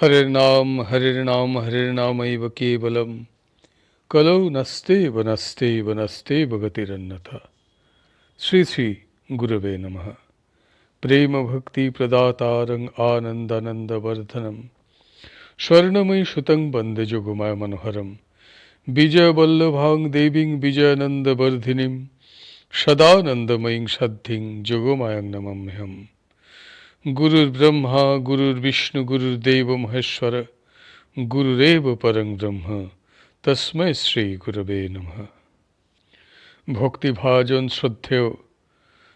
হরের নাম হরের নাম হরের নামৈব কেবলম কলৌ নস্তে বনস্তে বনস্তে ভগতিরন্যথা শ্রী শ্রী গুরবে নমঃ প্রেম ভক্তি প্রদাতারং আনন্দানন্দবর্ধনম স্বর্ণময়ী সুতং বন্দে যোগমায় মনোহরম বিজয়বল্লভাং দেবীং বিজয়ানন্দবর্ধিনীম সদানন্দময়ীং সদ্ধিং যোগমায়ং নমম্যহম গুরুর ব্রহ্মা, গুরুর বিষ্ণু, গুরুর দেব মহেশ্বর, গুরুরেব পরং ব্রহ্ম, তস্মৈ শ্রী গুরবে নমঃ। ভক্তিভাজন শ্রদ্ধেয়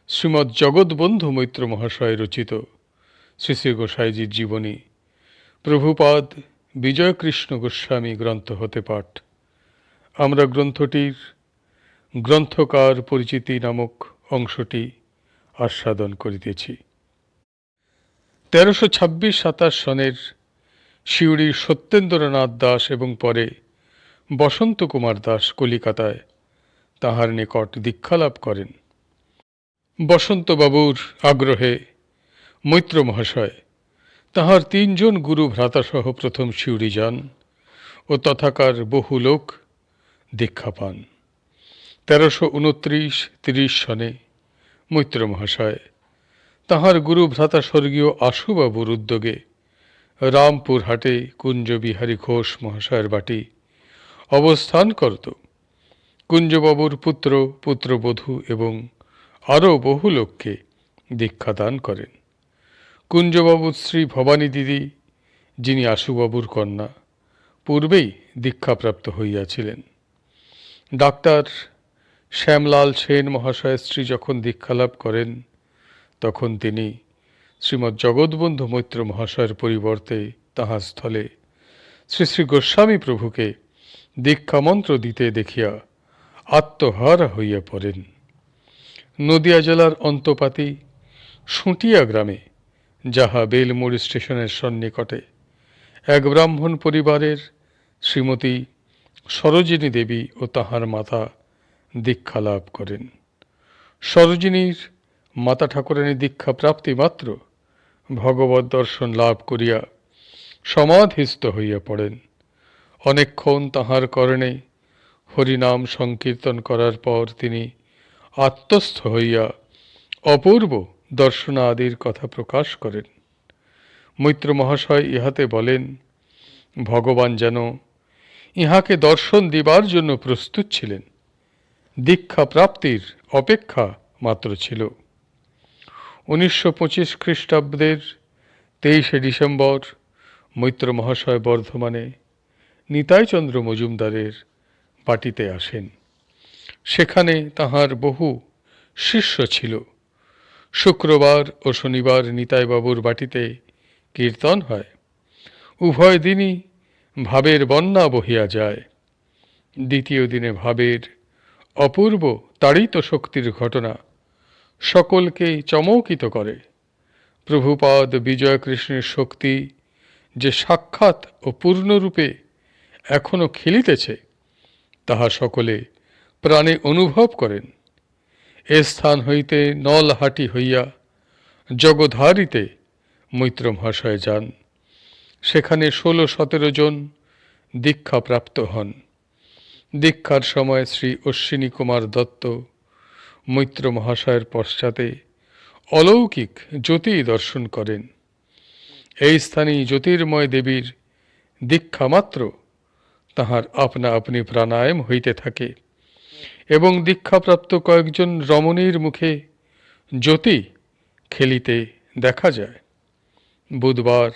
শ্রীমৎ জগৎবন্ধু মৈত্র মহাশয় রচিত শ্রী শ্রী গোসাইজির জীবনী, প্রভুপাদ বিজয়কৃষ্ণ গোস্বামী গ্রন্থ হতে পাঠ। আমরা গ্রন্থটির গ্রন্থকার পরিচিতি নামক অংশটি আস্বাদন করিতেছি। তেরোশো ছাব্বিশ সাতাশ সনের শিউড়ির সত্যেন্দ্রনাথ দাস এবং পরে বসন্ত কুমার দাস কলিকাতায় তাহার নিকট দীক্ষালাভ করেন। বসন্তবাবুর আগ্রহে মৈত্র মহাশয় তাহার তিনজন গুরু ভ্রাতাসহ প্রথম শিউড়ি যান ও তথাকার বহু লোক দীক্ষা পান। তেরোশো উনত্রিশ তিরিশ সনে মৈত্র মহাশয় তাহার গুরু ভ্রাতা স্বর্গীয় আশুবাবুর উদ্যোগে। রামপুর হাটে কুঞ্জবিহারী ঘোষ মহাশয়ের বাটি। অবস্থান করত কুঞ্জবাবুর পুত্র, পুত্রবধূ এবং আরও বহু লোককে দীক্ষাদান করেন। কুঞ্জবাবুর শ্রী ভবানী দিদি, যিনি আশুবাবুর কন্যা, পূর্বেই দীক্ষাপ্রাপ্ত হইয়াছিলেন। ডাক্তার শ্যামলাল সেন মহাশয়ের স্ত্রী যখন দীক্ষালাভ করেন তখন তিনি শ্রীমৎ জগৎবন্ধু মৈত্র মহাশয়ের পরিবর্তে তাহার স্থলে শ্রী শ্রী গোস্বামী প্রভুকে দীক্ষামন্ত্র দিতে দেখিয়া আত্মহারা হইয়া পড়েন। নদিয়া জেলার অন্তপাতি সুটিয়া গ্রামে, যাহা বেলমোড় স্টেশনের সন্নিকটে এক ব্রাহ্মণ পরিবারের শ্রীমতী সরোজিনী দেবী ও তাহার মাতা দীক্ষা লাভ করেন। সরোজিনীর মাতা ঠাকুরানী দীক্ষা প্রাপ্তি মাত্র। ভগবত দর্শন লাভ করিয়া সমাধিস্থ হইয়া পড়েন। অনেকক্ষণ তাহার করণে হরিনাম সংকীর্তন করার পর তিনি আত্মস্থ হইয়া অপূর্ব দর্শনাদির কথা প্রকাশ করেন। মৈত্র মহাশয় ইহাতে বলেন, ভগবান যেন ইহাকে দর্শন দিবার জন্য প্রস্তুত ছিলেন। দীক্ষা প্রাপ্তির অপেক্ষা মাত্র ছিল। উনিশশো পঁচিশ খ্রিস্টাব্দের তেইশে ডিসেম্বর মৈত্র মহাশয় বর্ধমানে নিতাইচন্দ্র মজুমদারের বাটিতে আসেন। সেখানে তাহার বহু শিষ্য ছিল। শুক্রবার ও শনিবার নিতাইবাবুর বাটিতে কীর্তন হয়। উভয় দিনই ভাবের বন্যা বহিয়া যায়। দ্বিতীয় দিনে ভাবের অপূর্ব তাড়িত শক্তির ঘটনা সকলকে চমকিত করে। প্রভুপাদ বিজয়কৃষ্ণের শক্তি যে সাক্ষাৎ ও পূর্ণরূপে এখনও খেলিতেছে, তাহা সকলে প্রাণে অনুভব করেন। এ স্থান হইতে নলহাটি হইয়া জগধারিতে মৈত্র মহাশয় যান। সেখানে ষোলো সতেরো জন দীক্ষাপ্রাপ্ত হন। দীক্ষার সময় শ্রী অশ্বিনী কুমার দত্ত মৈত্র মহাশয়ের পশ্চাতে অলৌকিক জ্যোতি দর্শন করেন। এই স্থানেই জ্যোতির্ময় দেবীর দীক্ষামাত্র তাহার আপনা আপনি প্রাণায়াম হইতে থাকে এবং দীক্ষাপ্রাপ্ত কয়েকজন রমণীর মুখে জ্যোতি খেলিতে দেখা যায়। বুধবার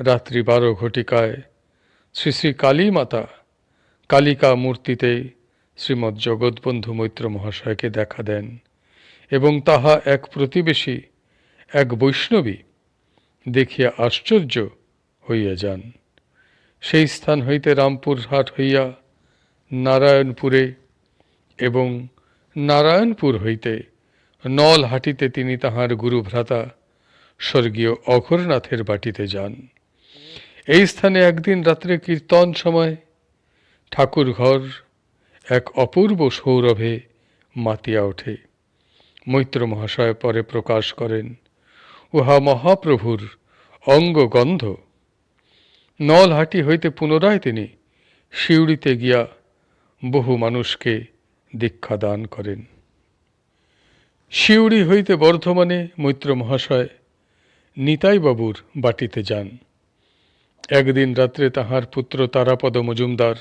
রাত্রি বারো ঘটিকায় শ্রী শ্রী কালী মাতা কালিকা মূর্তিতে শ্রীমৎ জগৎবন্ধু মৈত্র মহাশয়কে দেখা দেন এবং তাহা এক প্রতিবেশী, এক বৈষ্ণবী দেখিয়া আশ্চর্য হইয়া যান। সেই স্থান হইতে রামপুর হাট হইয়া নারায়ণপুরে এবং নারায়ণপুর হইতে নলহাটিতে তিনি তাহার গুরু ভ্রাতা স্বর্গীয় অঘরনাথের বাটিতে যান। এই স্থানে একদিন রাত্রে কীর্তন সময় ঠাকুর ঘর এক অপূর্ব সৌরভে মাতিয়া ওঠে। মৈত্র মহাশয় পরে প্রকাশ করেন, উহা মহাপ্রভুর অঙ্গগন্ধ। নলহাটি হইতে পুনরায় তিনি শিউড়িতে গিয়া বহু মানুষকে দীক্ষা দান করেন। শিউড়ি হইতে বর্ধমানে মৈত্র মহাশয় নিতাইবাবুর বাটিতে যান। একদিন রাত্রে তাহার পুত্র তারাপদ মজুমদার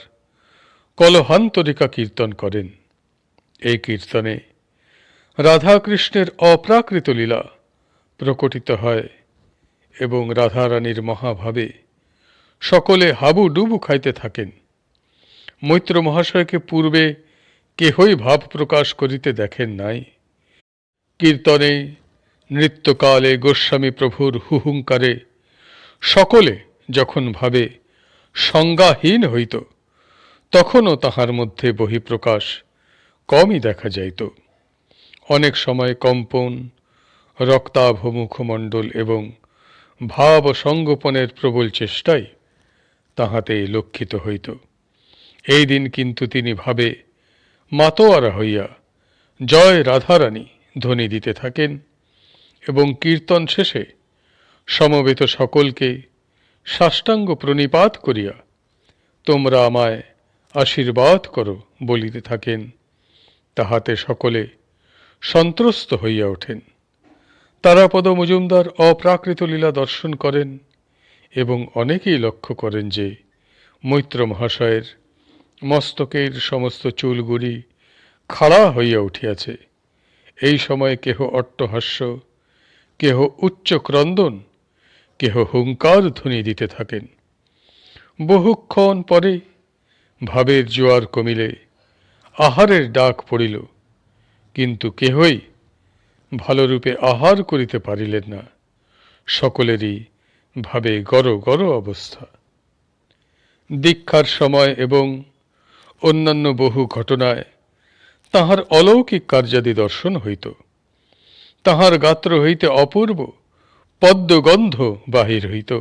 কলহান্তরিকা কীর্তন করেন। এই কীর্তনে রাধাকৃষ্ণের অপ্রাকৃত লীলা প্রকটিত হয় এবং রাধারানীর মহাভাবে সকলে হাবু ডুবু খাইতে থাকেন। মৈত্র মহাশয়কে পূর্বে কেহই ভাব প্রকাশ করিতে দেখেন নাই। কীর্তনে নৃত্যকালে গোস্বামী প্রভুর হুহুঙ্কারে সকলে যখন ভাবে সংজ্ঞাহীন হইত তখনও তাহার মধ্যে বহিঃপ্রকাশ কমই দেখা যাইত। অনেক সময় কম্পন রক্তাভ মুখমণ্ডল এবং ভাব সঙ্গোপনের প্রবল চেষ্টায় তাহাতে লক্ষিত হইত। এই দিন কিন্তু তিনি ভাবে, মাতোয়ারা হইয়া জয় রাধারানী ধ্বনি দিতে থাকেন এবং কীর্তন শেষে সমবেত সকলকে সাষ্টাঙ্গ প্রণিপাত করিয়া, তোমরা আমায় আশীর্বাদ করো বলিতে থাকেন। তাহাতে সকলে সন্ত্রস্ত হইয়া ওঠেন। তারাপদ মজুমদার অপ্রাকৃত লীলা দর্শন করেন এবং অনেকেই লক্ষ্য করেন যে মৈত্র মহাশয়ের মস্তকের সমস্ত চুলগুলি খাড়া হইয়া উঠিয়াছে। এই সময়ে কেহ অট্টহাস্য, কেহ উচ্চ ক্রন্দন, কেহ হুঙ্কার ধ্বনি দিতে থাকেন। বহুক্ষণ পরে ভাবের জোয়ার কমিলে আহারের ডাক পড়িল, কিন্তু কেহই ভালোরূপে আহার করিতে পারিলেন না। সকলেরই ভাবে গড় গড় অবস্থা। দীক্ষার সময় এবং অন্যান্য বহু ঘটনায় তাহার অলৌকিক কার্যাদি দর্শন হইত। তাহার গাত্র হইতে অপূর্ব পদ্মগন্ধ বাহির হইত।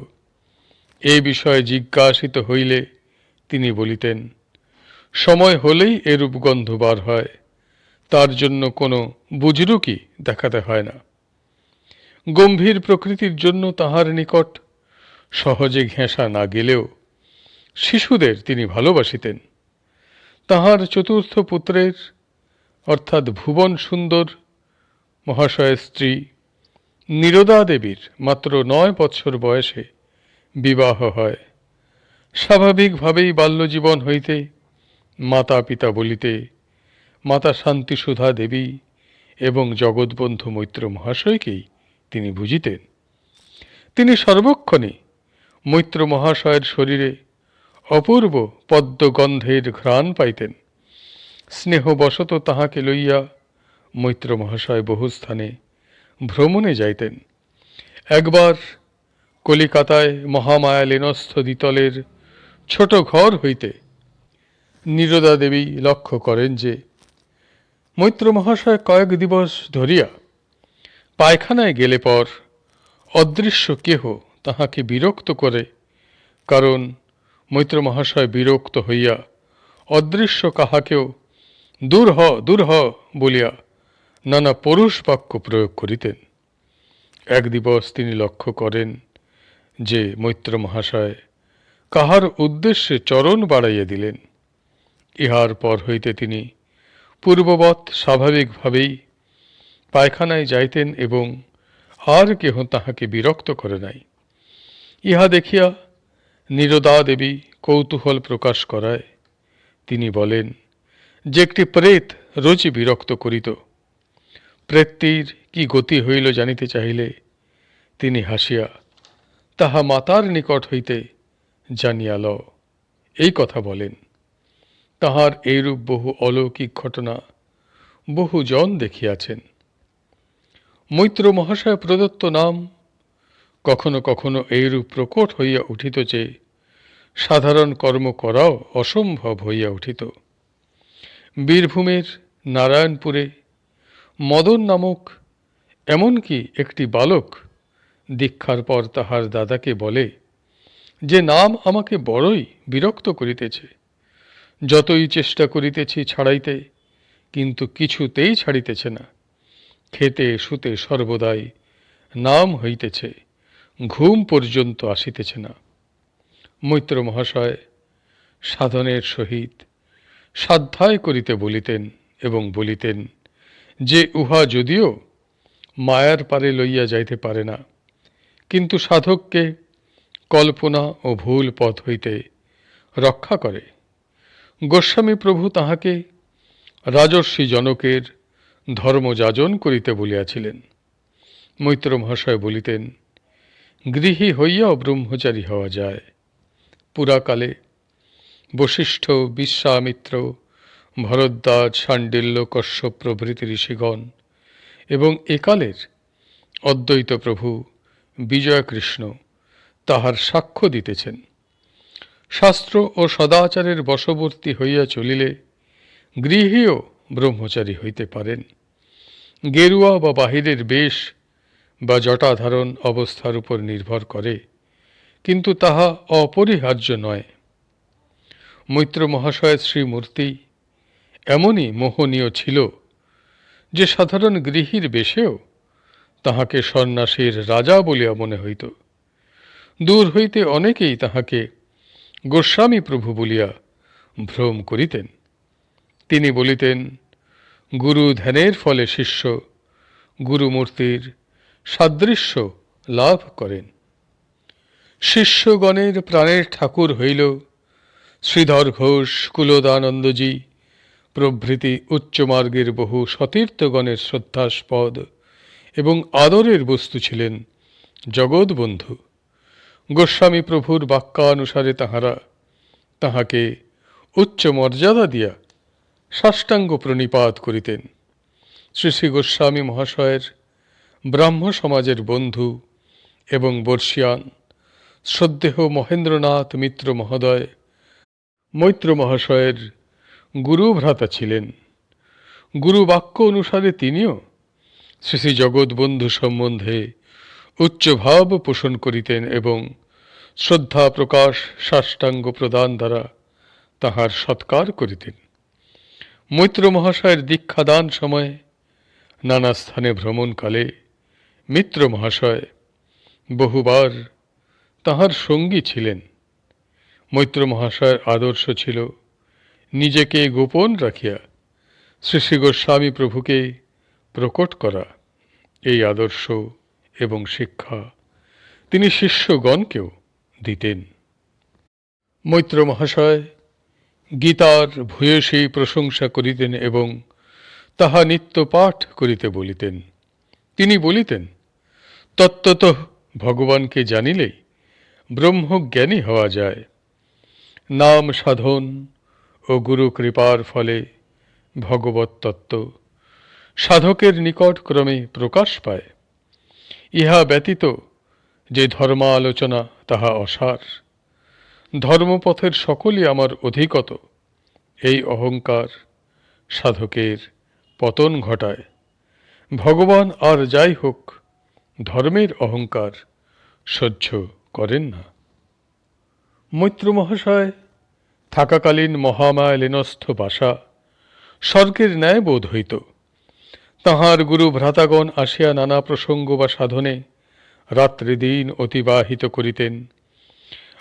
এ বিষয়ে জিজ্ঞাসিত হইলে তিনি বলিতেন, সময় হলেই এরূপ গন্ধ বার হয়, তার জন্য কোনো বুজরুকি দেখাতে হয় না। গম্ভীর প্রকৃতির জন্য তাহার নিকট সহজে ঘেঁষা না গেলেও শিশুদের তিনি ভালোবাসিতেন। তাহার চতুর্থ পুত্রের, অর্থাৎ ভুবন সুন্দর, মহাশয়ের স্ত্রী নিরদা দেবীর মাত্র নয় বৎসর বয়সে বিবাহ হয়। স্বাভাবিকভাবেই বাল্যজীবন হইতে মাতা পিতা বলিতে মাতা শান্তিসুধা দেবী এবং জগৎবন্ধু মৈত্র মহাশয়কেই তিনি বুঝিতেন। তিনি সর্বক্ষণে মৈত্র মহাশয়ের শরীরে অপূর্ব পদ্মগন্ধের ঘ্রাণ পাইতেন। স্নেহবশত তাহাকে লইয়া মৈত্র মহাশয় বহু স্থানে ভ্রমণে যাইতেন। একবার কলিকাতায় মহামায়া লেনস্থ দ্বিতলের ছোট ঘর হইতে নীরদা দেবী লক্ষ্য করেন যে মৈত্র মহাশয় কয়েক দিবস ধরিয়া পায়খানায় গেলে পর অদৃশ্য কেহ তাহাকে বিরক্ত করে, কারণ মৈত্র মহাশয় বিরক্ত হইয়া অদৃশ্য কাহাকেও দূর হ দূর হ বলিয়া নানা পরুষ বাক্য প্রয়োগ করিতেন। এক দিবস তিনি লক্ষ্য করেন যে মৈত্র মহাশয় কাহার উদ্দেশ্যে চরণ বাড়াইয়া দিলেন। ইহার পর হইতে তিনি পূর্ববৎ স্বাভাবিকভাবেই পায়খানায় যাইতেন এবং আর কেহ তাহাকে বিরক্ত করে নাই। ইহা দেখিয়া নীরদা দেবী কৌতূহল প্রকাশ করায়। তিনি বলেন, যে একটি প্রেত রোজই বিরক্ত করিত। প্রেতটির কি গতি হইল জানিতে চাহিলে? তিনি হাসিয়া, তাহা মাতার নিকট হইতে জানিয়া ল এই কথা বলেন, তাহার এইরূপ বহু অলৌকিক ঘটনা বহু জন দেখিয়াছেন। মৈত্র মহাশয় প্রদত্ত নাম কখনো কখনো এইরূপ প্রকট হইয়া উঠিত যে, সাধারণ কর্ম করাও অসম্ভব হইয়া উঠিত। বীরভূমের নারায়ণপুরে মদন নামক এমনকি একটি বালক দীক্ষার পর তাহার দাদাকে বলে যে নাম আমাকে বড়ই বিরক্ত করিতেছে। যতই চেষ্টা করিতেছি ছাড়াইতে, কিন্তু কিছুতেই ছাড়িতেছে না। খেতে শুতে সর্বদাই নাম হইতেছে, ঘুম পর্যন্ত আসিতেছে না। মৈত্র মহাশয় সাধনের সহিত সাধ্যায় করিতে বলিতেন এবং বলিতেন, যে উহা যদিও মায়ার পারে লইয়া যাইতে পারে না, কিন্তু সাধককে কল্পনা ও ভুল পথ হইতে রক্ষা করে। গোস্বামী প্রভু তাহাকে রাজর্ষি জনকের ধর্মযাজন করিতে বলিয়াছিলেন। মৈত্র মহাশয় বলিতেন, গৃহী হইয়াও ব্রহ্মচারী হওয়া যায়। পুরাকালে বশিষ্ঠ বিশ্বামিত্র, ভরদ্বাজ সাণ্ডিল্য কশ্যপ প্রভৃতি ঋষিগণ এবং একালের অদ্বৈত প্রভু বিজয়কৃষ্ণ তাহার সাক্ষ্য দিতেছেন। শাস্ত্র ও সদাচারের বশবর্তী হইয়া চলিলে গৃহীও ব্রহ্মচারী হইতে পারেন। গেরুয়া বা বাহিরের বেশ বা জটাধারণ অবস্থার উপর নির্ভর করে, কিন্তু তাহা অপরিহার্য নয়। মৈত্র মহাশয়ের শ্রীমূর্তি এমনই মোহনীয় ছিল যে সাধারণ গৃহীর বেশেও তাহাকে সন্ন্যাসীর রাজা বলিয়া মনে হইত। দূর হইতে অনেকেই তাহাকে গোস্বামী প্রভু বলিয়া ভ্রম করিতেন। তিনি বলিতেন, গুরু ধ্যানের ফলে শিষ্য গুরুমূর্তির সাদৃশ্য লাভ করেন। শিষ্যগণের প্রাণের ঠাকুর হইল শ্রীধর ঘোষ কুলদানন্দজি। প্রভৃতি উচ্চমার্গের বহু সতীর্থগণের শ্রদ্ধাস্পদ এবং আদরের বস্তু ছিলেন জগৎবন্ধু। গোস্বামী প্রভুর বাক্যানুসারে তাহারা তাহাকে উচ্চ মর্যাদা দিয়া সাষ্টাঙ্গ প্রণিপাত করিতেন। শ্রী শ্রী গোস্বামী মহাশয়ের ব্রাহ্ম সমাজের বন্ধু এবং বর্ষিয়ান শ্রদ্ধেহ মহেন্দ্রনাথ মিত্র মহোদয় মৈত্র মহাশয়ের গুরু ভ্রাতা ছিলেন। গুরু বাক্য অনুসারে তিনিও শ্রী শ্রী জগৎবন্ধু সম্বন্ধে উচ্চভাব পোষণ করিতেন এবং শ্রদ্ধা প্রকাশ সাষ্টাঙ্গ প্রদান দ্বারা তাহার সৎকার করিতেন। মৈত্র মহাশয়ের দীক্ষাদান সময়ে নানা স্থানে ভ্রমণকালে মিত্র মহাশয় বহুবার তাহার সঙ্গী ছিলেন। মৈত্র মহাশয়ের আদর্শ ছিল নিজেকে গোপন রাখিয়া শ্রী শ্রী গোস্বামী প্রভুকে প্রকট করা। এই আদর্শ এবং শিক্ষা। তিনি শিষ্যগণকেও দিতেন। মৈত্র মহাশয় গীতার ভূয়সী প্রশংসা করিতেন এবং তাহা নিত্য পাঠ করিতে বলিতেন। তিনি বলিতেন, তত্ত্বত ভগবানকে জানিলেই ব্রহ্মজ্ঞানী হওয়া যায়। নাম সাধন ও গুরু কৃপার ফলে ভগবত তত্ত্ব সাধকের নিকট ক্রমে প্রকাশ পায়। ইহা ব্যতীত যে ধর্মালোচনা তাহা অসার। ধর্মপথের সকলই আমার অধিকত। এই অহংকার সাধকের পতন ঘটায়। ভগবান আর যাই হোক, ধর্মের অহংকার সহ্য করেন না। মৈত্র মহাশয়, থাকাকালীন মহামায় লীনস্থ বাসা, স্বর্গের ন্যায় বোধ হইত। তাহার গুরু ভ্রাতাগণ আসিয়া নানা প্রসঙ্গ বা সাধনে রাত্রিদিন অতিবাহিত করিতেন।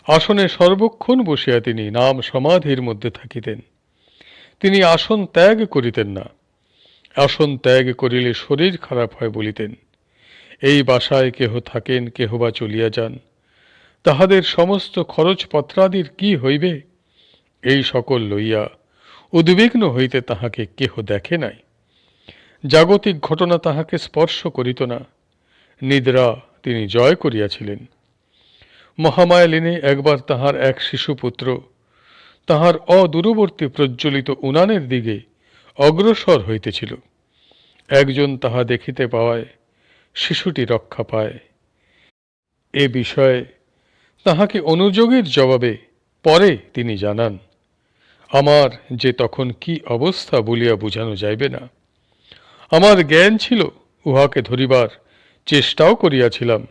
আসনে সর্বক্ষণ বসিয়া তিনি নাম সমাধির মধ্যে থাকিতেন। তিনি আসন ত্যাগ করিতেন না। আসন ত্যাগ করিলে শরীর খারাপ হয় বলিতেন। এই বাসায় কেহ থাকেন, কেহ বা চলিয়া যান। তাহাদের সমস্ত খরচপত্রাদির কি হইবে? এই সকল লইয়া উদ্বিগ্ন হইতে তাহাকে কেহ দেখে নাই। জাগতিক ঘটনা তাহাকে স্পর্শ করিত না। নিদ্রা তিনি জয় করিয়াছিলেন। মহামায়া লীনে একবার তাহার এক শিশুপুত্র তাহার অদূরবর্তী প্রজ্বলিত উনানের দিকে অগ্রসর হইতেছিল। একজন তাহা দেখিতে পাওয়ায় শিশুটি রক্ষা পায়। এ বিষয়ে তাহাকে অনুযোগের জবাবে পরে তিনি জানান, আমার যে তখন কি অবস্থা বলিয়া বুঝানো যাইবে না। আমার জ্ঞান ছিল, উহাকে ধরিবার চেষ্টাও করিয়াছিলাম।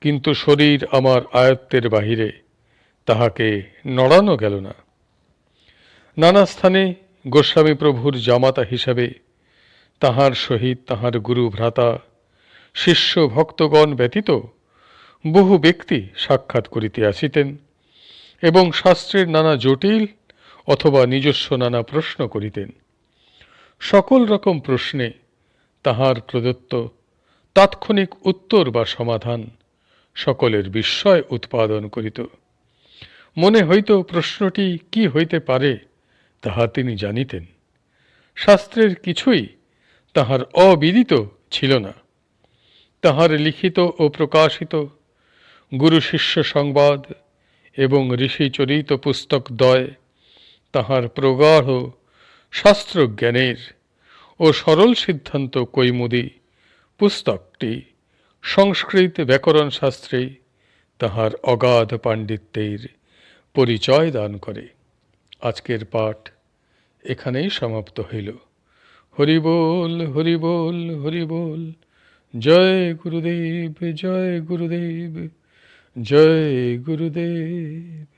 কিন্তু শরীর আমার আয়ত্তের বাহিরে, তাহাকে নড়ানো গেল না। নানা স্থানে গোস্বামী প্রভুর জামাতা হিসাবে তাহার সহিত তাহার গুরু ভ্রাতা, শিষ্য ভক্তগণ ব্যতীত বহু ব্যক্তি সাক্ষাৎ করিতে আসিতেন এবং শাস্ত্রের নানা জটিল অথবা নিজস্ব নানা প্রশ্ন করিতেন। সকল রকম প্রশ্নে তাহার প্রদত্ত তাৎক্ষণিক উত্তর বা সমাধান সকলের বিস্ময় উৎপাদন করিত। মনে হইত প্রশ্নটি কি হইতে পারে তাহা তিনি জানিতেন। শাস্ত্রের কিছুই তাহার অবিদিত ছিল না। তাহার লিখিত ও প্রকাশিত গুরু শিষ্য সংবাদ এবং ঋষিচরিত পুস্তকদ্বয় তাহার প্রগাঢ় শাস্ত্রজ্ঞানের ও সরল সিদ্ধান্ত কৈমুদি পুস্তকটি সংস্কৃত ব্যাকরণ শাস্ত্রে তাহার অগাধ পাণ্ডিত্যের পরিচয় দান করে। আজকের পাঠ এখানেই সমাপ্ত হইল। হরিবোল হরিবোল হরি বল হরি বল, জয় গুরুদেব জয় গুরুদেব জয় গুরুদেব।